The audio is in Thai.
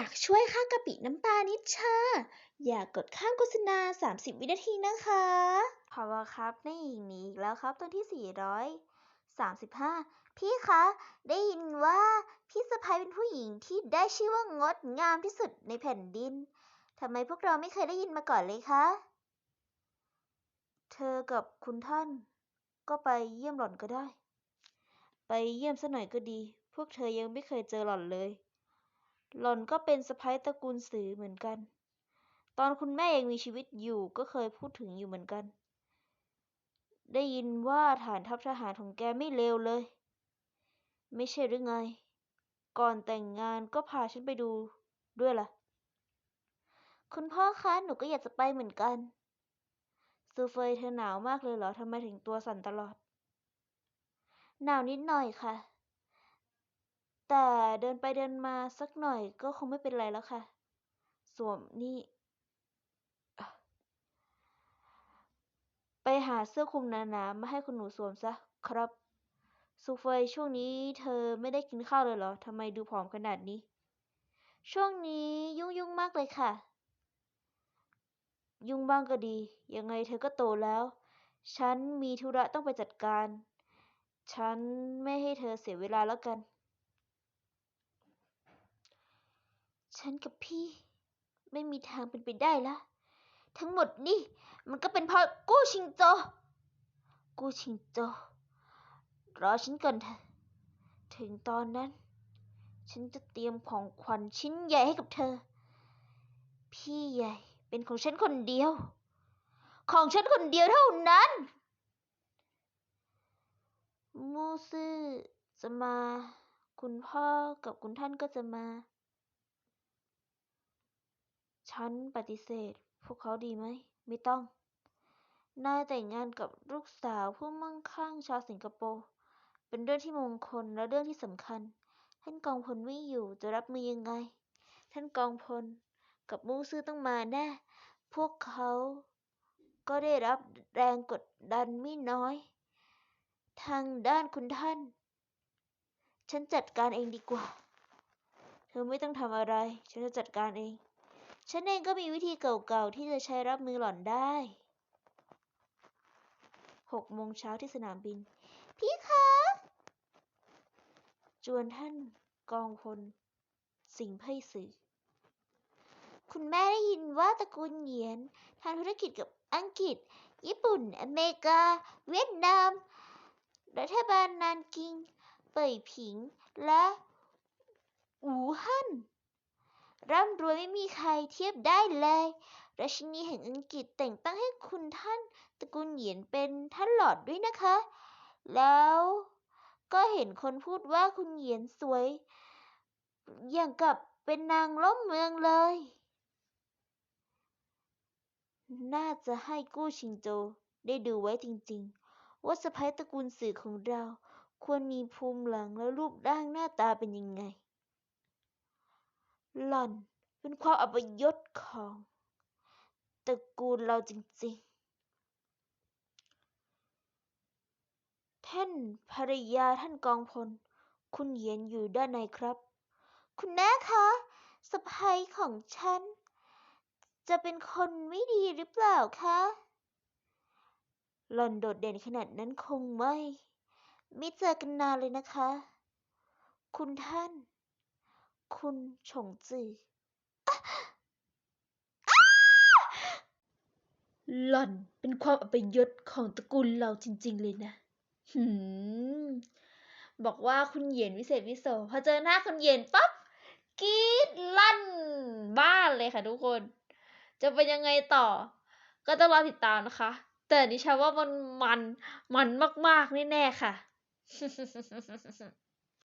อยากช่วยค่ากะปิน้ำปลานิดชา อย่ากกดข้ามโฆษณา 30 วินาทีนะคะพอครับในอีกนี้อีกแล้วครับตอนที่ 435 พี่คะ ได้ยินว่าพี่สะพ้ยเป็นผู้หญิงที่ได้ชื่อว่างดงามที่สุดในแผ่นดินทำไมพวกเราไม่เคยได้ยินมาก่อนเลยคะ เธอกับคุณท่าน ก็ไปเยี่ยมหล่อนก็ได้ ไปเยี่ยมสักหน่อยก็ดี พวกเธอยังไม่เคยเจอหล่อนเลย หล่อนก็เป็นสะพ้ยตระกูลสือเหมือนกัน ตอนคุณแม่ยังมีชีวิตอยู่ก็เคยพูดถึงอยู่เหมือนกัน ได้ยินว่าฐานทัพทหารของแกไม่เลวเลย ไม่ใช่หรือไง ก่อนแต่งงานก็พาฉันไปดูด้วยล่ะ คุณพ่อคะหนูก็อยากจะไปเหมือนกัน ซูเฟยเธอหนาวมากเลยเหรอทำไมถึงตัวสั่นตลอด หนาวนิดหน่อยค่ะ แต่เดินไปเดินมาสักหน่อยก็คงไม่เป็นไรแล้วค่ะ สวมนี่ ไปหาเสื้อคลุมหนาๆมาให้คุณหนูสวมซะครับซูเฟยช่วงนี้เธอไม่ได้กินข้าวเลยเหรอทำไมดูผอมขนาดนี้ ช่วงนี้ยุ่งๆมากเลยค่ะ ยุ่งบ้างก็ดี ยังไงเธอก็โตแล้ว ฉันมีธุระต้องไปจัดการ ฉันไม่ให้เธอเสียเวลาแล้วกัน ฉันกับพี่ ไม่มีทางเป็นไปได้ละ ทั้งหมดนี่ มันก็เป็นเพราะกู้ชิงโจ กู้ชิงโจ รอฉันก่อนเถอะถึงตอนนั้น ฉันจะเตรียมของขวัญชิ้นใหญ่ให้กับเธอ พี่ใหญ่เป็นของฉันคนเดียว ของฉันคนเดียวเท่านั้นมูซื่อจะมา คุณพ่อกับคุณท่านก็จะมา ฉันปฏิเสธ พวกเขาดีไหม ไม่ต้อง นายแต่งงานกับลูกสาวผู้มั่งคั่งชาวสิงคโปร์ เป็นเรื่องที่มงคลและเรื่องที่สำคัญ ท่านกองพลไม่อยู่จะรับมือยังไง ท่านกองพลกับมูซื่อต้องมาแน่ พวกเขาก็ได้รับแรงกดดันไม่น้อย ทางด้านคุณท่าน ฉันจัดการเองดีกว่า เธอไม่ต้องทำอะไร ฉันจะจัดการเอง ฉันเองก็มีวิธีเก่าๆที่จะใช้รับมือหล่อนได้หกโมงเช้าที่สนามบิน พี่คะ จวนท่านกองพล สิงห์ไพศือคุณแม่ได้ยินว่าตระกูลเหยียนทำธุรกิจกับอังกฤษ ญี่ปุ่น อเมริกา เวียดนาม รัฐบาลนานกิง เป่ยผิง และอู่ฮั่น ร่ำรวยไม่มีใครเทียบได้เลยราชินีแห่งอังกฤษแต่งตั้งให้คุณท่านตระกูลเหยียนเป็นท่านหลอดด้วยนะคะ แล้วก็เห็นคนพูดว่าคุณเหยียนสวย อย่างกับเป็นนางล่มเมืองเลย น่าจะให้กู้ชิงโจได้ดูไว้จริงๆ ว่าสะพ้ยตระกูลสื่อของเรา ควรมีภูมิหลังและรูปร่างหน้าตาเป็นยังไง หล่อนเป็นความอัปยศของตระกูลเราจริงๆ ท่านภรรยาท่านกองพล คุณเหยียนอยู่ด้านในครับ คุณแม่คะสะพ้ยของฉัน จะเป็นคนไม่ดีหรือเปล่าคะ หล่อนโดดเด่นขนาดนั้นคงไม่ ไม่เจอกันนานเลยนะคะ คุณท่าน คุณฉงจือหล่อนเป็นความอัปยศของตระกูลเราจริง ๆ เลยนะ หืม บอกว่าคุณเหยียนวิเศษวิโสพอเจอหน้าคุณเหยียนปั๊บกรีดลั่นบ้านเลยค่ะทุกคน จะเป็นยังไงต่อ ก็ต้องรอติดตามนะคะ แต่ดิฉันว่ามันมันมันมาก ๆ แน่ ๆ ค่ะ